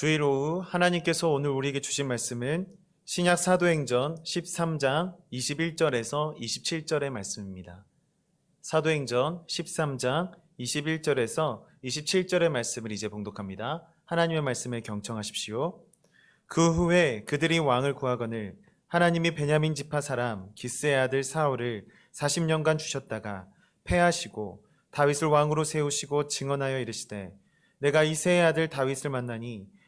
주일 오후 하나님께서 오늘 우리에게 주신 말씀은 신약 사도행전 13장 21절에서 27절의 말씀입니다. 사도행전 13장 21절에서 27절의 말씀을 이제 봉독합니다. 하나님의 말씀을 경청하십시오. 그 후에 그들이 왕을 구하거늘 하나님이 베냐민 지파 사람 기스의 아들 사울을 40년간 주셨다가 패하시고 다윗을 왕으로 세우시고 증언하여 이르시되 내가 이세의 아들 다윗을 만나니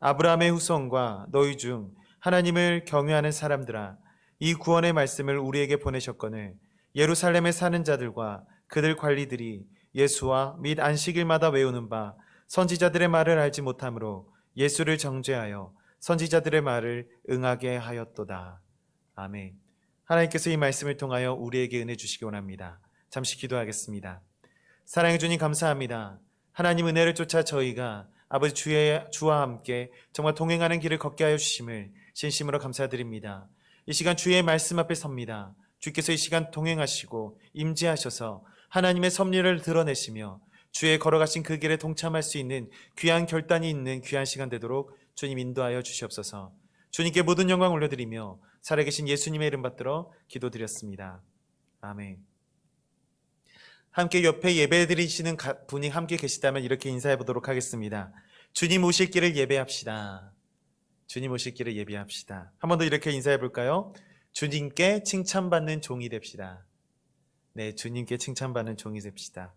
아브라함의 후손과 너희 중 하나님을 경외하는 사람들아 이 구원의 말씀을 우리에게 보내셨거늘 예루살렘에 사는 자들과 그들 관리들이 예수와 및 안식일마다 외우는 바 선지자들의 말을 알지 못하므로 예수를 정죄하여 선지자들의 말을 응하게 하였도다. 아멘. 하나님께서 이 말씀을 통하여 우리에게 은혜 주시기 원합니다. 잠시 기도하겠습니다. 사랑해 주님 감사합니다. 하나님 은혜를 쫓아 저희가 아버지 주의 주와 함께 정말 동행하는 길을 걷게 하여 주심을 진심으로 감사드립니다. 이 시간 주의 말씀 앞에 섭니다. 주께서 이 시간 동행하시고 임재하셔서 하나님의 섭리를 드러내시며 주의 걸어가신 그 길에 동참할 수 있는 귀한 결단이 있는 귀한 시간 되도록 주님 인도하여 주시옵소서. 주님께 모든 영광 올려드리며 살아계신 예수님의 이름 받들어 기도드렸습니다. 아멘. 함께 옆에 예배 드리시는 가- 분이 함께 계시다면 이렇게 인사해 보도록 하겠습니다. 주님 오실 길을 예배합시다. 주님 오실 길을 예배합시다. 한 번 더 이렇게 인사해 볼까요? 주님께 칭찬받는 종이 됩시다. 네, 주님께 칭찬받는 종이 됩시다.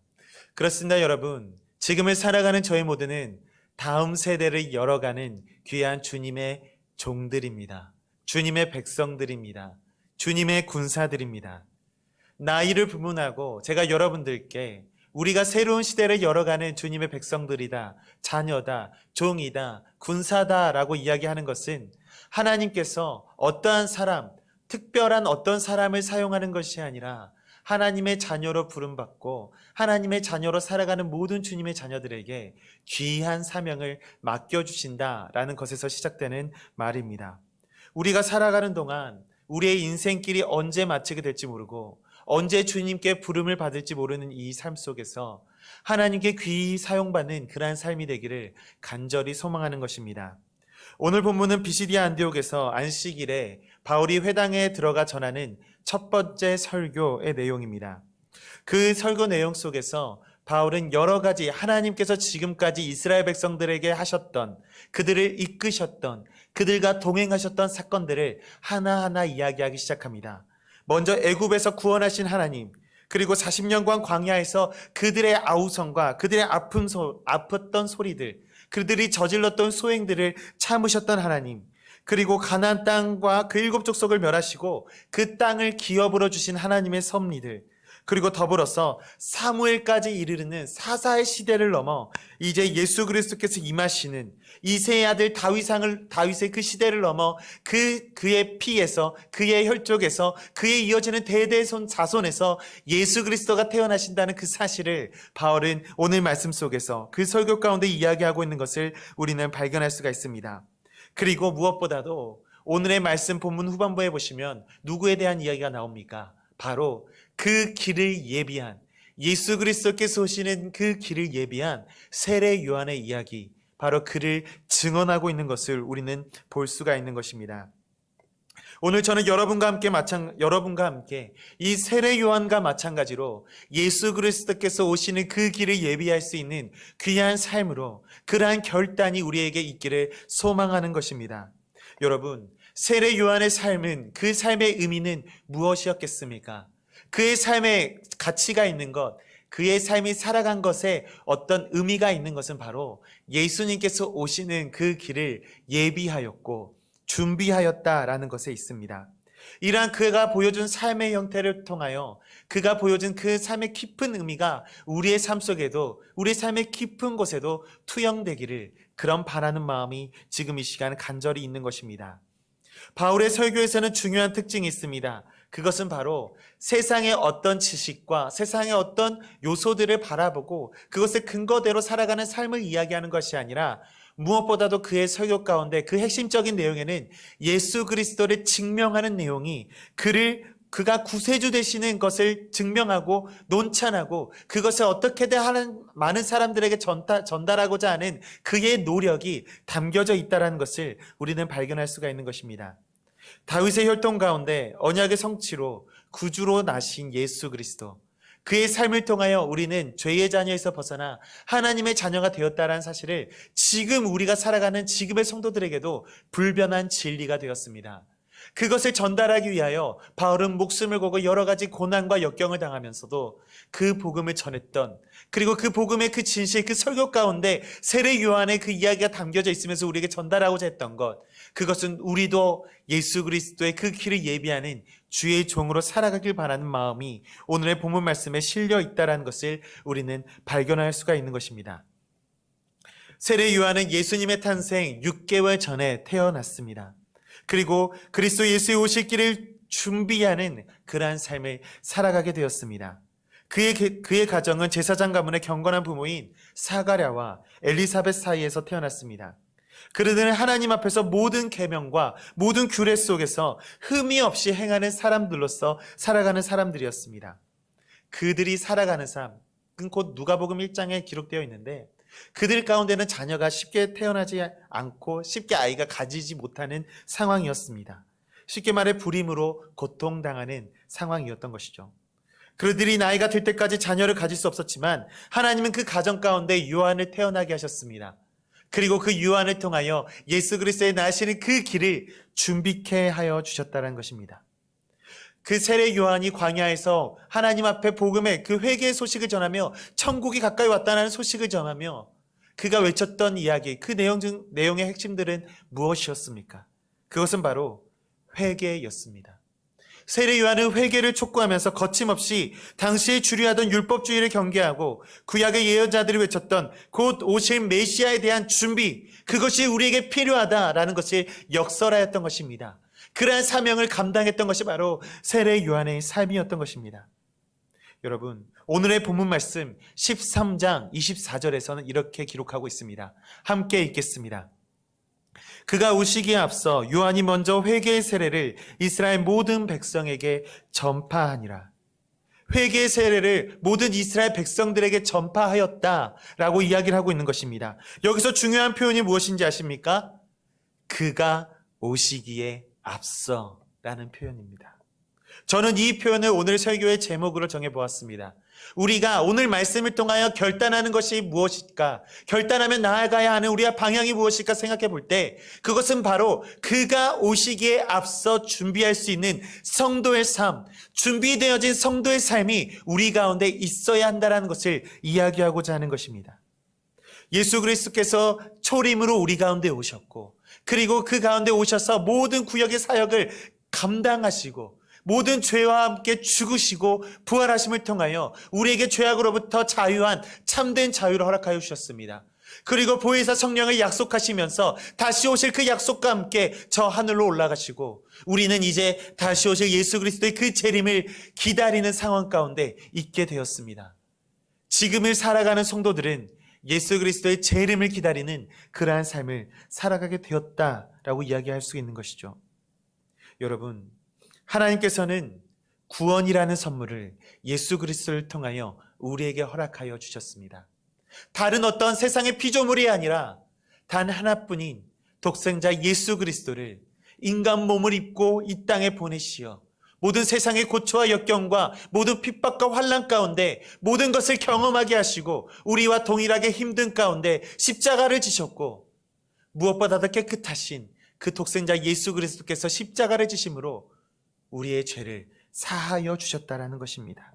그렇습니다, 여러분. 지금을 살아가는 저희 모두는 다음 세대를 열어가는 귀한 주님의 종들입니다. 주님의 백성들입니다. 주님의 군사들입니다. 나이를 불문하고 제가 여러분들께 우리가 새로운 시대를 열어가는 주님의 백성들이다, 자녀다, 종이다, 군사다라고 이야기하는 것은 하나님께서 어떠한 사람, 특별한 어떤 사람을 사용하는 것이 아니라 하나님의 자녀로 부름받고 하나님의 자녀로 살아가는 모든 주님의 자녀들에게 귀한 사명을 맡겨주신다라는 것에서 시작되는 말입니다. 우리가 살아가는 동안 우리의 인생길이 언제 마치게 될지 모르고 언제 주님께 부름을 받을지 모르는 이 삶 속에서 하나님께 귀히 사용받는 그러한 삶이 되기를 간절히 소망하는 것입니다. 오늘 본문은 비시디아 안디옥에서 안식일에 바울이 회당에 들어가 전하는 첫 번째 설교의 내용입니다. 그 설교 내용 속에서 바울은 여러 가지 하나님께서 지금까지 이스라엘 백성들에게 하셨던 그들을 이끄셨던 그들과 동행하셨던 사건들을 하나하나 이야기하기 시작합니다. 먼저 애굽에서 구원하신 하나님, 그리고 40년간 광야에서 그들의 아우성과 그들의 아픈 소, 아팠던 소리들, 그들이 저질렀던 소행들을 참으셨던 하나님, 그리고 가나안 땅과 그 일곱 족속을 멸하시고 그 땅을 기업으로 주신 하나님의 섭리들, 그리고 더불어서 사무엘까지 이르는 사사의 시대를 넘어 이제 예수 그리스도께서 임하시는 이세의 아들 다윗상을 다윗의 그 시대를 넘어 그 그의 피에서 그의 혈족에서 그의 이어지는 대대손 자손에서 예수 그리스도가 태어나신다는 그 사실을 바울은 오늘 말씀 속에서 그 설교 가운데 이야기하고 있는 것을 우리는 발견할 수가 있습니다. 그리고 무엇보다도 오늘의 말씀 본문 후반부에 보시면 누구에 대한 이야기가 나옵니까? 바로 그 길을 예비한 예수 그리스도께서 오시는 그 길을 예비한 세례 요한의 이야기 바로 그를 증언하고 있는 것을 우리는 볼 수가 있는 것입니다. 오늘 저는 여러분과 함께 마찬 여러분과 함께 이 세례 요한과 마찬가지로 예수 그리스도께서 오시는 그 길을 예비할 수 있는 귀한 삶으로 그러한 결단이 우리에게 있기를 소망하는 것입니다. 여러분, 세례 요한의 삶은 그 삶의 의미는 무엇이었겠습니까? 그의 삶에 가치가 있는 것, 그의 삶이 살아간 것에 어떤 의미가 있는 것은 바로 예수님께서 오시는 그 길을 예비하였고 준비하였다라는 것에 있습니다. 이러한 그가 보여준 삶의 형태를 통하여 그가 보여준 그 삶의 깊은 의미가 우리의 삶 속에도 우리 삶의 깊은 곳에도 투영되기를 그런 바라는 마음이 지금 이 시간 간절히 있는 것입니다. 바울의 설교에서는 중요한 특징이 있습니다. 그것은 바로 세상의 어떤 지식과 세상의 어떤 요소들을 바라보고 그것을 근거대로 살아가는 삶을 이야기하는 것이 아니라 무엇보다도 그의 설교 가운데 그 핵심적인 내용에는 예수 그리스도를 증명하는 내용이 그를 그가 구세주 되시는 것을 증명하고 논찬하고 그것을 어떻게든 하는 많은 사람들에게 전달, 전달하고자 하는 그의 노력이 담겨져 있다는 것을 우리는 발견할 수가 있는 것입니다. 다윗의 혈통 가운데 언약의 성취로 구주로 나신 예수 그리스도 그의 삶을 통하여 우리는 죄의 자녀에서 벗어나 하나님의 자녀가 되었다라는 사실을 지금 우리가 살아가는 지금의 성도들에게도 불변한 진리가 되었습니다. 그것을 전달하기 위하여 바울은 목숨을 걸고 여러 가지 고난과 역경을 당하면서도 그 복음을 전했던 그리고 그 복음의 그 진실, 그 설교 가운데 세례 요한의 그 이야기가 담겨져 있으면서 우리에게 전달하고자 했던 것 그것은 우리도 예수 그리스도의 그 길을 예비하는 주의 종으로 살아가길 바라는 마음이 오늘의 본문 말씀에 실려 있다라는 것을 우리는 발견할 수가 있는 것입니다. 세례 요한은 예수님의 탄생 6개월 전에 태어났습니다. 그리고 그리스도 예수의 오실 길을 준비하는 그러한 삶을 살아가게 되었습니다. 그의, 그의 가정은 제사장 가문의 경건한 부모인 사가랴와 엘리사벳 사이에서 태어났습니다. 그들은 하나님 앞에서 모든 계명과 모든 규례 속에서 흠이 없이 행하는 사람들로서 살아가는 사람들이었습니다. 그들이 살아가는 삶, 곧 누가복음 1장에 기록되어 있는데 그들 가운데는 자녀가 쉽게 태어나지 않고 쉽게 아이가 가지지 못하는 상황이었습니다. 쉽게 말해 불임으로 고통당하는 상황이었던 것이죠. 그들이 나이가 들 때까지 자녀를 가질 수 없었지만 하나님은 그 가정 가운데 요한을 태어나게 하셨습니다. 그리고 그 요한을 통하여 예수 그리스도의 나시는 그 길을 준비케 하여 주셨다는 것입니다. 그 세례 요한이 광야에서 하나님 앞에 복음의 그 회개의 소식을 전하며 천국이 가까이 왔다는 소식을 전하며 그가 외쳤던 이야기, 그 내용 중, 내용의 핵심들은 무엇이었습니까? 그것은 바로 회개였습니다. 세례 요한은 회개를 촉구하면서 거침없이 당시에 주류하던 율법주의를 경계하고 구약의 예언자들이 외쳤던 곧 오실 메시아에 대한 준비, 그것이 우리에게 필요하다라는 것을 역설하였던 것입니다. 그러한 사명을 감당했던 것이 바로 세례 요한의 삶이었던 것입니다. 여러분, 오늘의 본문 말씀 13장 24절에서는 이렇게 기록하고 있습니다. 함께 읽겠습니다. 그가 오시기에 앞서 요한이 먼저 회개의 세례를 이스라엘 모든 백성에게 전파하니라. 회개의 세례를 모든 이스라엘 백성들에게 전파하였다라고 이야기를 하고 있는 것입니다. 여기서 중요한 표현이 무엇인지 아십니까? 그가 오시기에 앞서라는 표현입니다. 저는 이 표현을 오늘 설교의 제목으로 정해 보았습니다. 우리가 오늘 말씀을 통하여 결단하는 것이 무엇일까? 결단하면 나아가야 하는 우리의 방향이 무엇일까 생각해 볼 때 그것은 바로 그가 오시기에 앞서 준비할 수 있는 성도의 삶, 준비되어진 성도의 삶이 우리 가운데 있어야 한다는 것을 이야기하고자 하는 것입니다. 예수 그리스도께서 초림으로 우리 가운데 오셨고 그리고 그 가운데 오셔서 모든 구역의 사역을 감당하시고 모든 죄와 함께 죽으시고 부활하심을 통하여 우리에게 죄악으로부터 자유한 참된 자유를 허락하여 주셨습니다. 그리고 보혜사 성령을 약속하시면서 다시 오실 그 약속과 함께 저 하늘로 올라가시고 우리는 이제 다시 오실 예수 그리스도의 그 재림을 기다리는 상황 가운데 있게 되었습니다. 지금을 살아가는 성도들은 예수 그리스도의 재림을 기다리는 그러한 삶을 살아가게 되었다라고 이야기할 수 있는 것이죠. 여러분, 하나님께서는 구원이라는 선물을 예수 그리스도를 통하여 우리에게 허락하여 주셨습니다. 다른 어떤 세상의 피조물이 아니라 단 하나뿐인 독생자 예수 그리스도를 인간 몸을 입고 이 땅에 보내시어 모든 세상의 고초와 역경과 모든 핍박과 환란 가운데 모든 것을 경험하게 하시고 우리와 동일하게 힘든 가운데 십자가를 지셨고 무엇보다도 깨끗하신 그 독생자 예수 그리스도께서 십자가를 지심으로 우리의 죄를 사하여 주셨다라는 것입니다.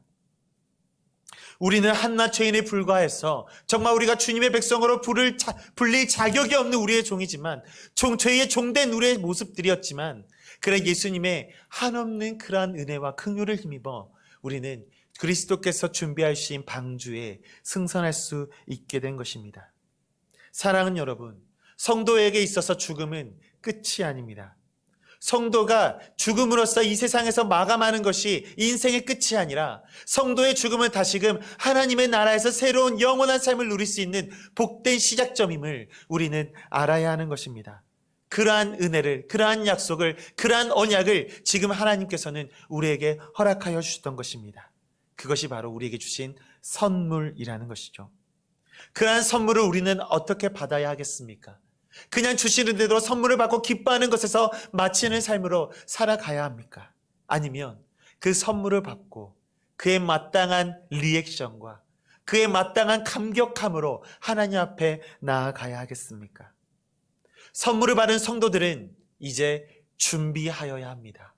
우리는 한낱 죄인에 불과해서 정말 우리가 주님의 백성으로 부를 자- 불릴 자격이 없는 우리의 종이지만 종, 죄의 종된 우리의 모습들이었지만 그래 예수님의 한없는 그러한 은혜와 긍휼을 힘입어 우리는 그리스도께서 준비하신 방주에 승선할 수 있게 된 것입니다. 사랑하는 여러분, 성도에게 있어서 죽음은 끝이 아닙니다. 성도가 죽음으로써 이 세상에서 마감하는 것이 인생의 끝이 아니라 성도의 죽음은 다시금 하나님의 나라에서 새로운 영원한 삶을 누릴 수 있는 복된 시작점임을 우리는 알아야 하는 것입니다. 그러한 은혜를, 그러한 약속을, 그러한 언약을 지금 하나님께서는 우리에게 허락하여 주셨던 것입니다. 그것이 바로 우리에게 주신 선물이라는 것이죠. 그러한 선물을 우리는 어떻게 받아야 하겠습니까? 그냥 주시는 대로 선물을 받고 기뻐하는 것에서 마치는 삶으로 살아가야 합니까? 아니면 그 선물을 받고 그의 마땅한 리액션과 그의 마땅한 감격함으로 하나님 앞에 나아가야 하겠습니까? 선물을 받은 성도들은 이제 준비하여야 합니다.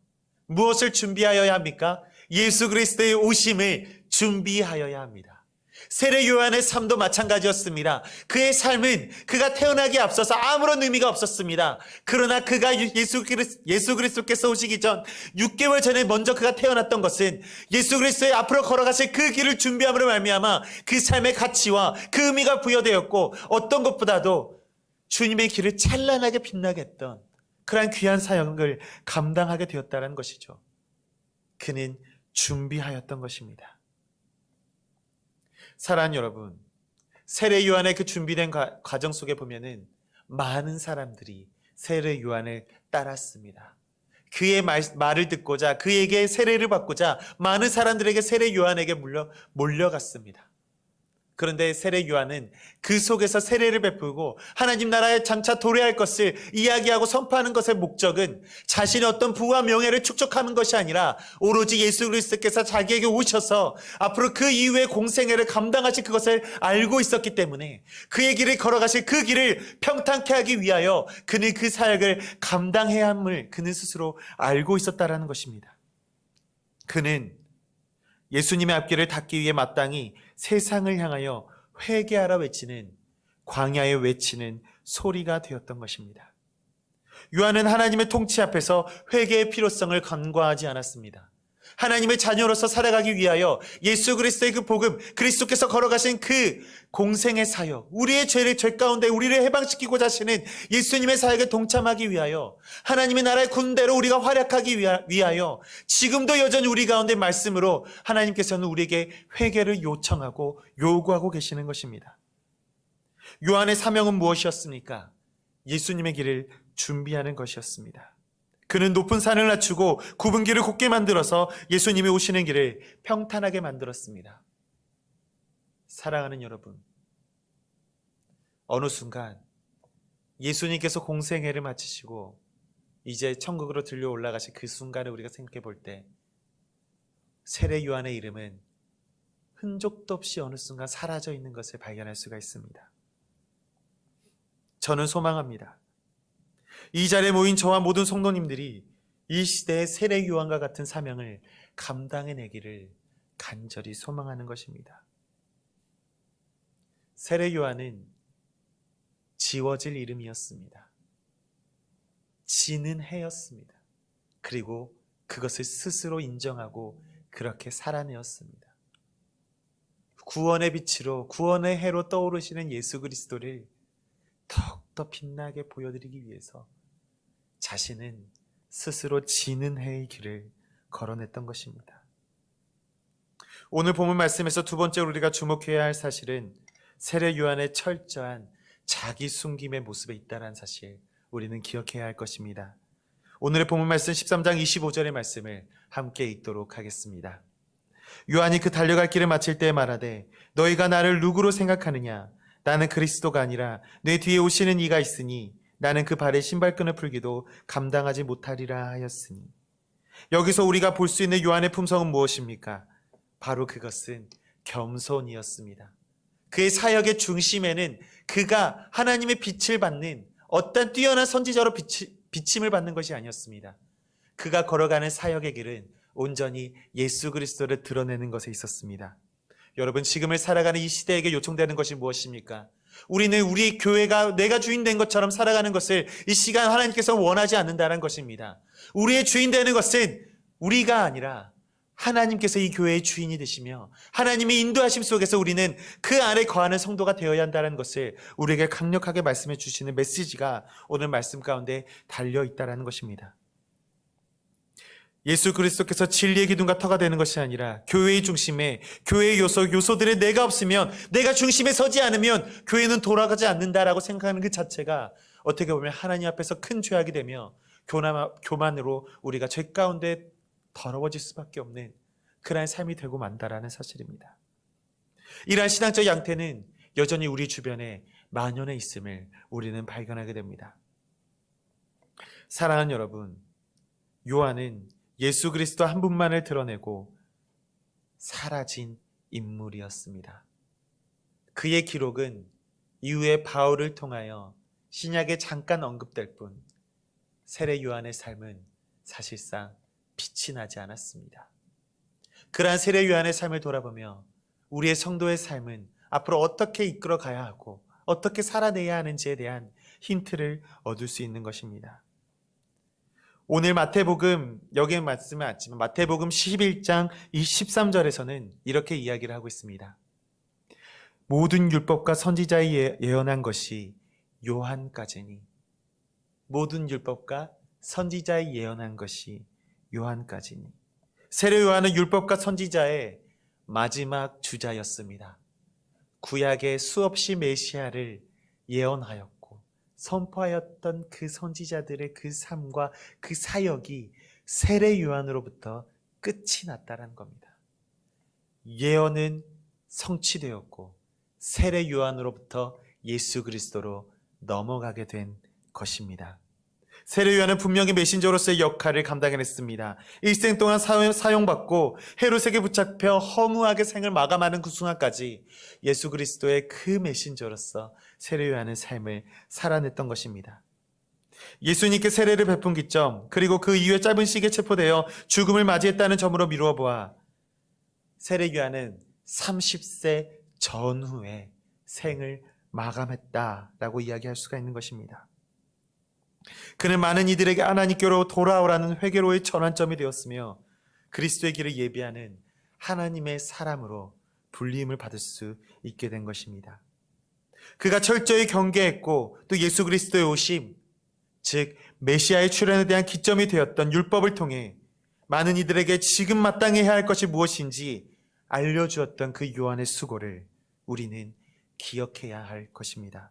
무엇을 준비하여야 합니까? 예수 그리스도의 오심을 준비하여야 합니다. 세례 요한의 삶도 마찬가지였습니다. 그의 삶은 그가 태어나기 앞서서 아무런 의미가 없었습니다. 그러나 그가 예수, 그리스, 예수 그리스도께서 오시기 전 6개월 전에 먼저 그가 태어났던 것은 예수 그리스도의 앞으로 걸어가실 그 길을 준비함으로 말미암아 그 삶의 가치와 그 의미가 부여되었고 어떤 것보다도 주님의 길을 찬란하게 빛나게 했던 그러한 귀한 사역을 감당하게 되었다는 것이죠. 그는 준비하였던 것입니다. 사랑하는 여러분, 세례 요한의 그 준비된 과, 과정 속에 보면은 많은 사람들이 세례 요한을 따랐습니다. 그의 말, 말을 듣고자 그에게 세례를 받고자 많은 사람들에게 세례 요한에게 물려 몰려갔습니다. 그런데 세례 요한은 그 속에서 세례를 베풀고 하나님 나라에 장차 도래할 것을 이야기하고 선포하는 것의 목적은 자신의 어떤 부와 명예를 축적하는 것이 아니라 오로지 예수 그리스도께서 자기에게 오셔서 앞으로 그 이후의 공생애를 감당하실 그것을 알고 있었기 때문에 그의 길을 걸어가실 그 길을 평탄케 하기 위하여 그는 그 사역을 감당해야 함을 그는 스스로 알고 있었다라는 것입니다. 그는 예수님의 앞길을 닫기 위해 마땅히 세상을 향하여 회개하라 외치는 광야에 외치는 소리가 되었던 것입니다. 요한은 하나님의 통치 앞에서 회개의 필요성을 간과하지 않았습니다. 하나님의 자녀로서 살아가기 위하여 예수 그리스도의 그 복음, 그리스도께서 걸어가신 그 공생의 사역, 우리의 죄를 죄 가운데 우리를 해방시키고자 하시는 예수님의 사역에 동참하기 위하여 하나님의 나라의 군대로 우리가 활약하기 위하- 위하여 지금도 여전히 우리 가운데 말씀으로 하나님께서는 우리에게 회개를 요청하고 요구하고 계시는 것입니다. 요한의 사명은 무엇이었습니까? 예수님의 길을 준비하는 것이었습니다. 그는 높은 산을 낮추고 굽은 길을 곱게 만들어서 예수님이 오시는 길을 평탄하게 만들었습니다. 사랑하는 여러분, 어느 순간 예수님께서 공생애를 마치시고 이제 천국으로 들려 올라가실 그 순간을 우리가 생각해 볼 때 세례 요한의 이름은 흔적도 없이 어느 순간 사라져 있는 것을 발견할 수가 있습니다. 저는 소망합니다. 이 자리에 모인 저와 모든 성도님들이 이 시대의 세례 요한과 같은 사명을 감당해내기를 간절히 소망하는 것입니다. 세례 요한은 지워질 이름이었습니다. 지는 해였습니다. 그리고 그것을 스스로 인정하고 그렇게 살아내었습니다. 구원의 빛으로 구원의 해로 떠오르시는 예수 그리스도를 더욱더 빛나게 보여드리기 위해서 자신은 스스로 지는 해의 길을 걸어냈던 것입니다. 오늘 본문 말씀에서 두 번째로 우리가 주목해야 할 사실은 세례 요한의 철저한 자기 숨김의 모습에 있다는 사실 우리는 기억해야 할 것입니다. 오늘의 본문 말씀 13장 25절의 말씀을 함께 읽도록 하겠습니다. 요한이 그 달려갈 길을 마칠 때 말하되 너희가 나를 누구로 생각하느냐 나는 그리스도가 아니라 내 뒤에 오시는 이가 있으니 나는 그 발에 신발끈을 풀기도 감당하지 못하리라 하였으니 여기서 우리가 볼 수 있는 요한의 품성은 무엇입니까? 바로 그것은 겸손이었습니다. 그의 사역의 중심에는 그가 하나님의 빛을 받는 어떤 뛰어난 선지자로 비치, 비침을 받는 것이 아니었습니다. 그가 걸어가는 사역의 길은 온전히 예수 그리스도를 드러내는 것에 있었습니다. 여러분 지금을 살아가는 이 시대에게 요청되는 것이 무엇입니까? 우리는 우리 교회가 내가 주인 된 것처럼 살아가는 것을 이 시간 하나님께서 원하지 않는다는 것입니다. 우리의 주인 되는 것은 우리가 아니라 하나님께서 이 교회의 주인이 되시며 하나님의 인도하심 속에서 우리는 그 안에 거하는 성도가 되어야 한다는 것을 우리에게 강력하게 말씀해 주시는 메시지가 오늘 말씀 가운데 달려 있다는 것입니다. 예수 그리스도께서 진리의 기둥과 터가 되는 것이 아니라 교회의 중심에 교회의 요소, 요소들의 내가 없으면 내가 중심에 서지 않으면 교회는 돌아가지 않는다라고 생각하는 그 자체가 어떻게 보면 하나님 앞에서 큰 죄악이 되며 교만, 교만으로 우리가 죄 가운데 더러워질 수밖에 없는 그러한 삶이 되고 만다라는 사실입니다. 이러한 신앙적 양태는 여전히 우리 주변에 만연해 있음을 우리는 발견하게 됩니다. 사랑하는 여러분, 요한은 예수 그리스도 한 분만을 드러내고 사라진 인물이었습니다. 그의 기록은 이후에 바울을 통하여 신약에 잠깐 언급될 뿐 세례 요한의 삶은 사실상 빛이 나지 않았습니다. 그러한 세례 요한의 삶을 돌아보며 우리의 성도의 삶은 앞으로 어떻게 이끌어 가야 하고 어떻게 살아내야 하는지에 대한 힌트를 얻을 수 있는 것입니다. 오늘 마태복음 여기에 말씀은 않지만 마태복음 11장 13절에서는 이렇게 이야기를 하고 있습니다. 모든 율법과 선지자의 예- 예언한 것이 요한까지니 모든 율법과 선지자의 예언한 것이 요한까지니 세례 요한은 율법과 선지자의 마지막 주자였습니다. 구약의 수없이 메시아를 예언하였고 선포하였던 그 선지자들의 그 삶과 그 사역이 세례 요한으로부터 끝이 났다는 겁니다. 예언은 성취되었고 세례 요한으로부터 예수 그리스도로 넘어가게 된 것입니다. 세례 요한은 분명히 메신저로서의 역할을 감당해냈습니다. 일생 동안 사용- 사용받고 헤롯에게 붙잡혀 허무하게 생을 마감하는 그 순간까지 예수 그리스도의 그 메신저로서 세례 요한의 삶을 살아냈던 것입니다. 예수님께 세례를 베푼 기점 그리고 그 이후에 짧은 시기에 체포되어 죽음을 맞이했다는 점으로 미루어 보아 세례 요한은 30세 전후에 생을 마감했다라고 이야기할 수가 있는 것입니다. 그는 많은 이들에게 하나님께로 돌아오라는 회개로의 전환점이 되었으며 그리스도의 길을 예비하는 하나님의 사람으로 불림을 받을 수 있게 된 것입니다. 그가 철저히 경계했고 또 예수 그리스도의 오심, 즉 메시아의 출현에 대한 기점이 되었던 율법을 통해 많은 이들에게 지금 마땅히 해야 할 것이 무엇인지 알려주었던 그 요한의 수고를 우리는 기억해야 할 것입니다.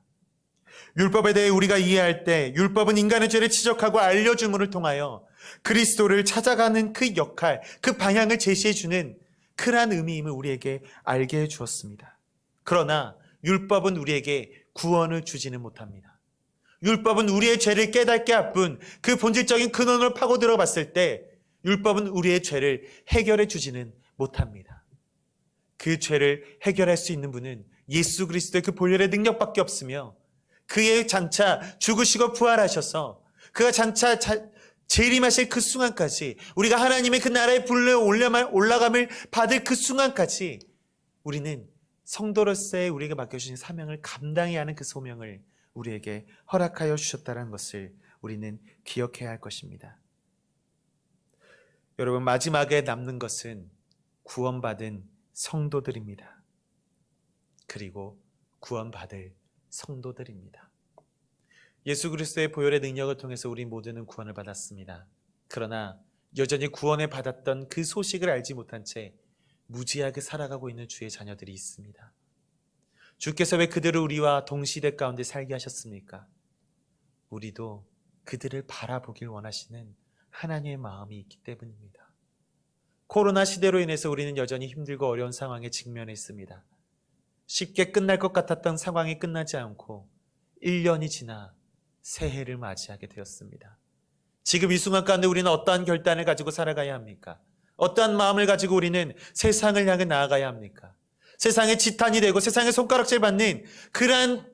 율법에 대해 우리가 이해할 때 율법은 인간의 죄를 지적하고 알려줌을 통하여 그리스도를 찾아가는 그 역할, 그 방향을 제시해주는 그러한 의미임을 우리에게 알게 해주었습니다. 그러나 율법은 우리에게 구원을 주지는 못합니다. 율법은 우리의 죄를 깨닫게 앞뿐 그 본질적인 근원을 파고 들어봤을 때 율법은 우리의 죄를 해결해 주지는 못합니다. 그 죄를 해결할 수 있는 분은 예수 그리스도의 그 본연의 능력밖에 없으며 그의 장차 죽으시고 부활하셔서 그가 장차 자- 재림하실 그 순간까지 우리가 하나님의 그 나라에 불러 올라감을 받을 그 순간까지 우리는 성도로서의 우리에게 맡겨주신 사명을 감당해야 하는 그 소명을 우리에게 허락하여 주셨다는 것을 우리는 기억해야 할 것입니다. 여러분 마지막에 남는 것은 구원받은 성도들입니다. 그리고 구원받을 성도들입니다. 예수 그리스도의 보혈의 능력을 통해서 우리 모두는 구원을 받았습니다. 그러나 여전히 구원을 받았던 그 소식을 알지 못한 채 무지하게 살아가고 있는 주의 자녀들이 있습니다. 주께서 왜 그들을 우리와 동시대 가운데 살게 하셨습니까? 우리도 그들을 바라보길 원하시는 하나님의 마음이 있기 때문입니다. 코로나 시대로 인해서 우리는 여전히 힘들고 어려운 상황에 직면해 있습니다. 쉽게 끝날 것 같았던 상황이 끝나지 않고 1년이 지나 새해를 맞이하게 되었습니다. 지금 이 순간 가운데 우리는 어떠한 결단을 가지고 살아가야 합니까? 어떠한 마음을 가지고 우리는 세상을 향해 나아가야 합니까? 세상의 지탄이 되고 세상의 손가락질 받는 그러한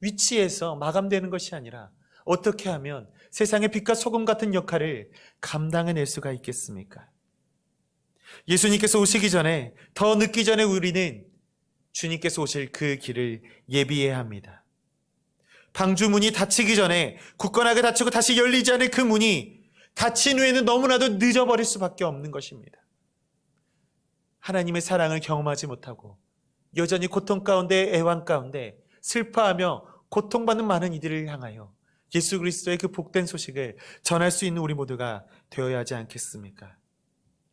위치에서 마감되는 것이 아니라 어떻게 하면 세상의 빛과 소금 같은 역할을 감당해낼 수가 있겠습니까? 예수님께서 오시기 전에 더 늦기 전에 우리는 주님께서 오실 그 길을 예비해야 합니다. 방주문이 닫히기 전에 굳건하게 닫히고 다시 열리지 않을 그 문이 닫힌 후에는 너무나도 늦어버릴 수밖에 없는 것입니다. 하나님의 사랑을 경험하지 못하고 여전히 고통 가운데 애환 가운데 슬퍼하며 고통받는 많은 이들을 향하여 예수 그리스도의 그 복된 소식을 전할 수 있는 우리 모두가 되어야 하지 않겠습니까?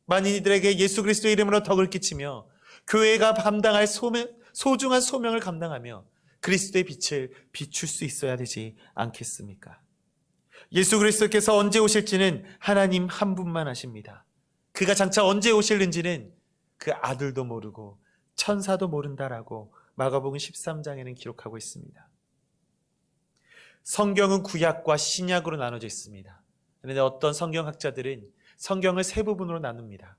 많은 이들에게 예수 그리스도의 이름으로 덕을 끼치며 교회가 감당할 소명, 소중한 소명을 감당하며 그리스도의 빛을 비출 수 있어야 되지 않겠습니까? 예수 그리스도께서 언제 오실지는 하나님 한 분만 아십니다. 그가 장차 언제 오실는지는 그 아들도 모르고 천사도 모른다라고 마가복음 13장에는 기록하고 있습니다. 성경은 구약과 신약으로 나눠져 있습니다. 그런데 어떤 성경학자들은 성경을 세 부분으로 나눕니다.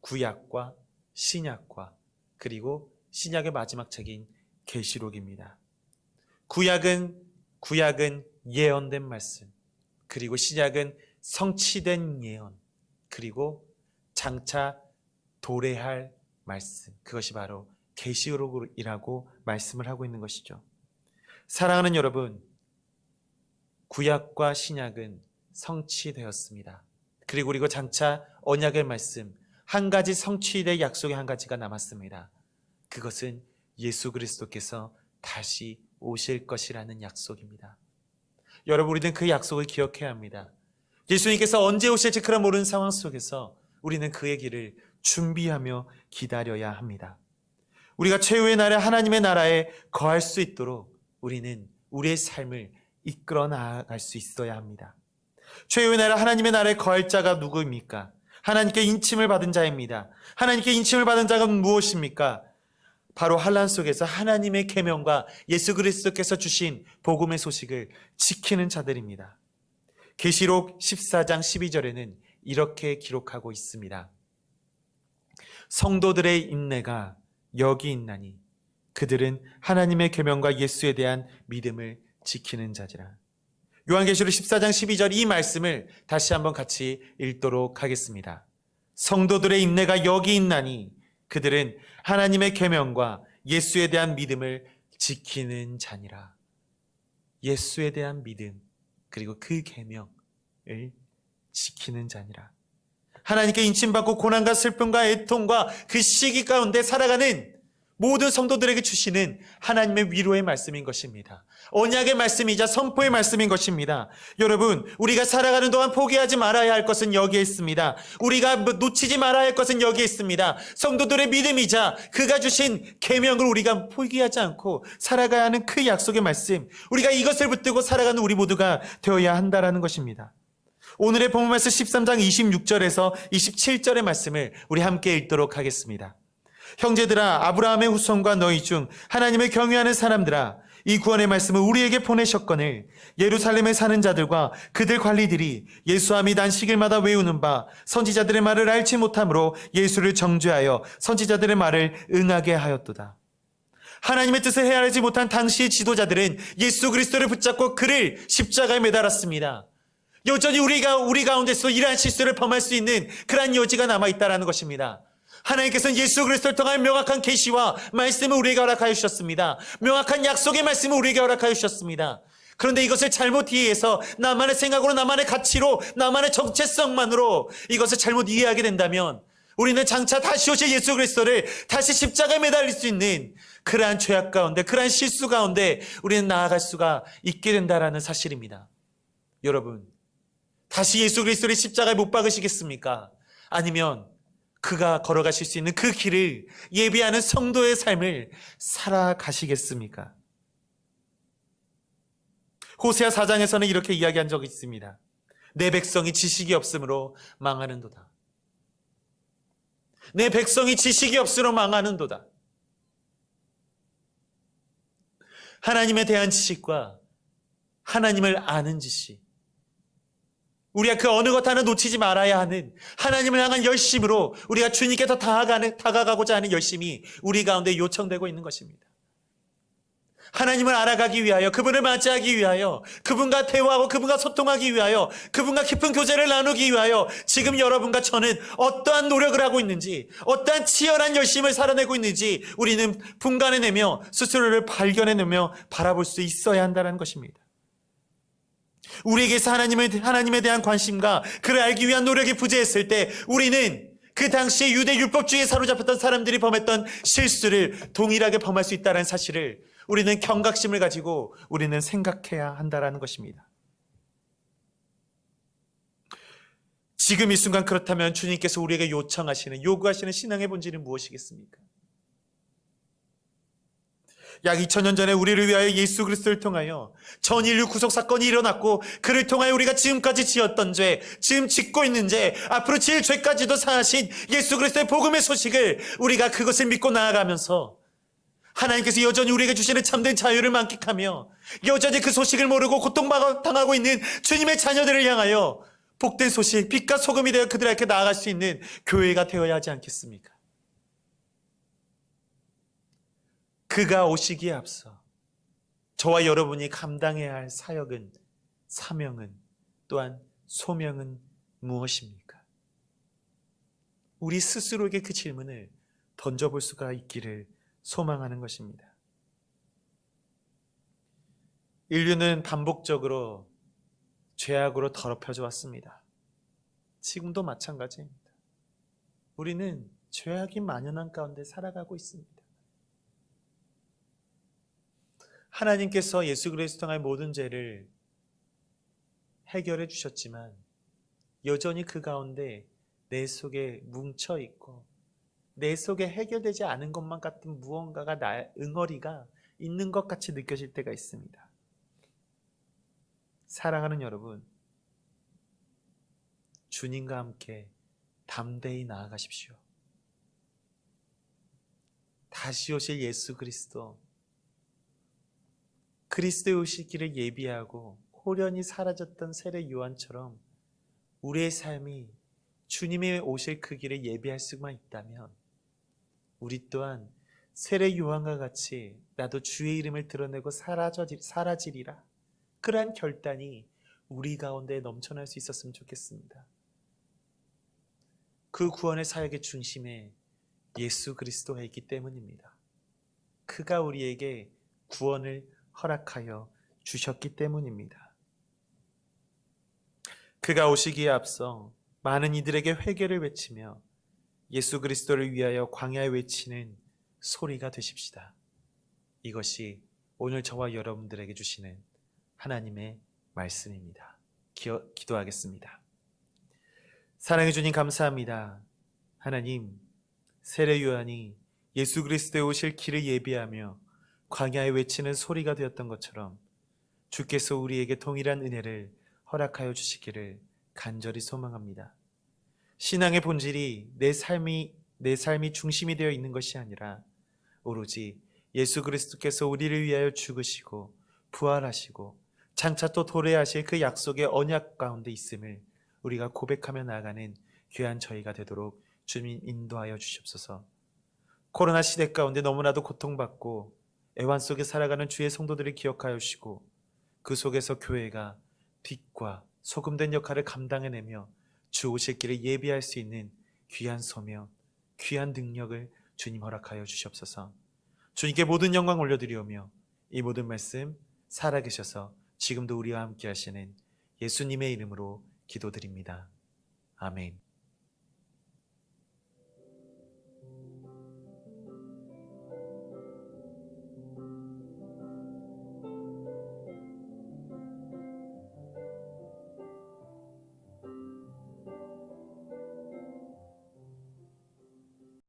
구약과 신약과 그리고 신약의 마지막 책인 계시록입니다. 구약은 구약은 예언된 말씀, 그리고 신약은 성취된 예언, 그리고 장차 도래할 말씀. 그것이 바로 계시록이라고 말씀을 하고 있는 것이죠. 사랑하는 여러분, 구약과 신약은 성취되었습니다. 그리고 그리고 장차 언약의 말씀 한 가지 성취될 약속의 한 가지가 남았습니다. 그것은 예수 그리스도께서 다시 오실 것이라는 약속입니다. 여러분 우리는 그 약속을 기억해야 합니다. 예수님께서 언제 오실지 그런 모르는 상황 속에서 우리는 그의 길을 준비하며 기다려야 합니다. 우리가 최후의 날에 하나님의 나라에 거할 수 있도록 우리는 우리의 삶을 이끌어 나아갈 수 있어야 합니다. 최후의 나라 하나님의 나라에 거할 자가 누구입니까? 하나님께 인침을 받은 자입니다. 하나님께 인침을 받은 자가 무엇입니까? 바로 환란 속에서 하나님의 계명과 예수 그리스도께서 주신 복음의 소식을 지키는 자들입니다. 계시록 14장 12절에는 이렇게 기록하고 있습니다. 성도들의 인내가 여기 있나니 그들은 하나님의 계명과 예수에 대한 믿음을 지키는 자지라. 요한계시록 14장 12절 이 말씀을 다시 한번 같이 읽도록 하겠습니다. 성도들의 인내가 여기 있나니 그들은 하나님의 계명과 예수에 대한 믿음을 지키는 자니라. 예수에 대한 믿음 그리고 그 계명을 지키는 자니라. 하나님께 인침받고 고난과 슬픔과 애통과 그 시기 가운데 살아가는 모든 성도들에게 주시는 하나님의 위로의 말씀인 것입니다. 언약의 말씀이자 선포의 말씀인 것입니다. 여러분, 우리가 살아가는 동안 포기하지 말아야 할 것은 여기에 있습니다. 우리가 놓치지 말아야 할 것은 여기에 있습니다. 성도들의 믿음이자 그가 주신 계명을 우리가 포기하지 않고 살아가야 하는 그 약속의 말씀, 우리가 이것을 붙들고 살아가는 우리 모두가 되어야 한다라는 것입니다. 오늘의 본문 말씀 13장 26절에서 27절의 말씀을 우리 함께 읽도록 하겠습니다. 형제들아 아브라함의 후손과 너희 중 하나님을 경외하는 사람들아 이 구원의 말씀을 우리에게 보내셨거늘 예루살렘에 사는 자들과 그들 관리들이 예수함이 난식일마다 외우는 바 선지자들의 말을 알지 못함으로 예수를 정죄하여 선지자들의 말을 응하게 하였도다. 하나님의 뜻을 헤아리지 못한 당시의 지도자들은 예수 그리스도를 붙잡고 그를 십자가에 매달았습니다. 여전히 우리가 우리 가운데서 이러한 실수를 범할 수 있는 그러한 여지가 남아 있다라는 것입니다. 하나님께서는 예수 그리스도를 통한 명확한 계시와 말씀을 우리에게 허락하여 주셨습니다. 명확한 약속의 말씀을 우리에게 허락하여 주셨습니다. 그런데 이것을 잘못 이해해서 나만의 생각으로 나만의 가치로 나만의 정체성만으로 이것을 잘못 이해하게 된다면 우리는 장차 다시 오실 예수 그리스도를 다시 십자가에 매달릴 수 있는 그러한 죄악 가운데 그러한 실수 가운데 우리는 나아갈 수가 있게 된다라는 사실입니다. 여러분 다시 예수 그리스도를 십자가에 못 박으시겠습니까? 아니면 그가 걸어가실 수 있는 그 길을 예비하는 성도의 삶을 살아가시겠습니까? 호세아 4장에서는 이렇게 이야기한 적이 있습니다. 내 백성이 지식이 없으므로 망하는도다. 내 백성이 지식이 없으므로 망하는도다. 하나님에 대한 지식과 하나님을 아는 지식, 우리가 그 어느 것 하나 놓치지 말아야 하는 하나님을 향한 열심으로 우리가 주님께 더 다가가는, 다가가고자 하는 열심이 우리 가운데 요청되고 있는 것입니다. 하나님을 알아가기 위하여 그분을 맞이하기 위하여 그분과 대화하고 그분과 소통하기 위하여 그분과 깊은 교제를 나누기 위하여 지금 여러분과 저는 어떠한 노력을 하고 있는지 어떠한 치열한 열심을 살아내고 있는지 우리는 분간해내며 스스로를 발견해내며 바라볼 수 있어야 한다는 것입니다. 우리에게서 하나님에, 하나님에 대한 관심과 그를 알기 위한 노력이 부재했을 때 우리는 그 당시에 유대 율법주의에 사로잡혔던 사람들이 범했던 실수를 동일하게 범할 수 있다는 사실을 우리는 경각심을 가지고 우리는 생각해야 한다라는 것입니다. 지금 이 순간 그렇다면 주님께서 우리에게 요청하시는 요구하시는 신앙의 본질은 무엇이겠습니까? 약 2000년 전에 우리를 위하여 예수 그리스도를 통하여 전 인류 구속 사건이 일어났고 그를 통하여 우리가 지금까지 지었던 죄, 지금 짓고 있는 죄, 앞으로 지을 죄까지도 사하신 예수 그리스도의 복음의 소식을 우리가 그것을 믿고 나아가면서 하나님께서 여전히 우리에게 주시는 참된 자유를 만끽하며 여전히 그 소식을 모르고 고통당하고 있는 주님의 자녀들을 향하여 복된 소식, 빛과 소금이 되어 그들에게 나아갈 수 있는 교회가 되어야 하지 않겠습니까? 그가 오시기에 앞서 저와 여러분이 감당해야 할 사역은 사명은 또한 소명은 무엇입니까? 우리 스스로에게 그 질문을 던져볼 수가 있기를 소망하는 것입니다. 인류는 반복적으로 죄악으로 더럽혀져 왔습니다. 지금도 마찬가지입니다. 우리는 죄악이 만연한 가운데 살아가고 있습니다. 하나님께서 예수 그리스도 통한 모든 죄를 해결해 주셨지만 여전히 그 가운데 내 속에 뭉쳐 있고 내 속에 해결되지 않은 것만 같은 무언가가 나 응어리가 있는 것 같이 느껴질 때가 있습니다. 사랑하는 여러분, 주님과 함께 담대히 나아가십시오. 다시 오실 예수 그리스도 그리스도의 오시기를 예비하고 호련히 사라졌던 세례 요한처럼 우리의 삶이 주님의 오실 그 길을 예비할 수만 있다면 우리 또한 세례 요한과 같이 나도 주의 이름을 드러내고 사라져, 사라지리라 그러한 결단이 우리 가운데 넘쳐날 수 있었으면 좋겠습니다. 그 구원의 사역의 중심에 예수 그리스도가 있기 때문입니다. 그가 우리에게 구원을 허락하여 주셨기 때문입니다. 그가 오시기에 앞서 많은 이들에게 회개를 외치며 예수 그리스도를 위하여 광야에 외치는 소리가 되십시다. 이것이 오늘 저와 여러분들에게 주시는 하나님의 말씀입니다. 기어, 기도하겠습니다. 사랑해 주님 감사합니다. 하나님, 세례 요한이 예수 그리스도에 오실 길을 예비하며 광야에 외치는 소리가 되었던 것처럼 주께서 우리에게 동일한 은혜를 허락하여 주시기를 간절히 소망합니다. 신앙의 본질이 내 삶이 내 삶이 중심이 되어 있는 것이 아니라 오로지 예수 그리스도께서 우리를 위하여 죽으시고 부활하시고 장차 또 도래하실 그 약속의 언약 가운데 있음을 우리가 고백하며 나아가는 귀한 저희가 되도록 주님 인도하여 주시옵소서. 코로나 시대 가운데 너무나도 고통받고 애환 속에 살아가는 주의 성도들을 기억하여 주시고 그 속에서 교회가 빛과 소금된 역할을 감당해내며 주 오실 길을 예비할 수 있는 귀한 소명, 귀한 능력을 주님 허락하여 주시옵소서. 주님께 모든 영광 올려드리오며 이 모든 말씀 살아계셔서 지금도 우리와 함께 하시는 예수님의 이름으로 기도드립니다. 아멘.